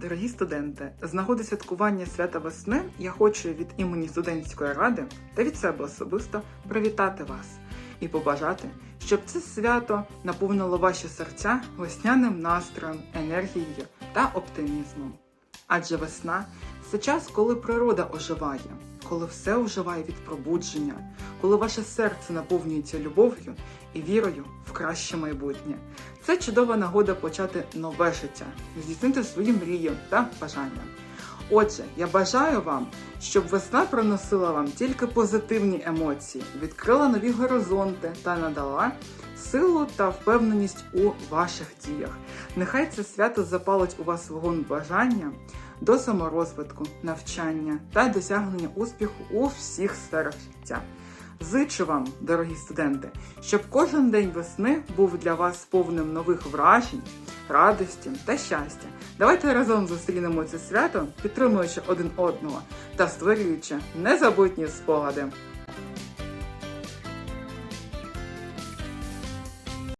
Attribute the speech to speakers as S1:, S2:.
S1: Дорогі студенти, з нагоди святкування свята весни я хочу від імені студентської ради та від себе особисто привітати вас і побажати, щоб це свято наповнило ваші серця весняним настроєм, енергією та оптимізмом. Адже весна це час, коли природа оживає, коли все оживає від пробудження, коли ваше серце наповнюється любов'ю і вірою в краще майбутнє. Це чудова нагода почати нове життя, здійснити свої мрії та бажання. Отже, я бажаю вам, щоб весна приносила вам тільки позитивні емоції, відкрила нові горизонти та надала силу та впевненість у ваших діях. Нехай це свято запалить у вас вогонь бажання до саморозвитку, навчання та досягнення успіху у всіх сферах життя. Зичу вам, дорогі студенти, щоб кожен день весни був для вас повним нових вражень, радості та щастя. Давайте разом зустрінемо це свято, підтримуючи один одного та створюючи незабутні спогади.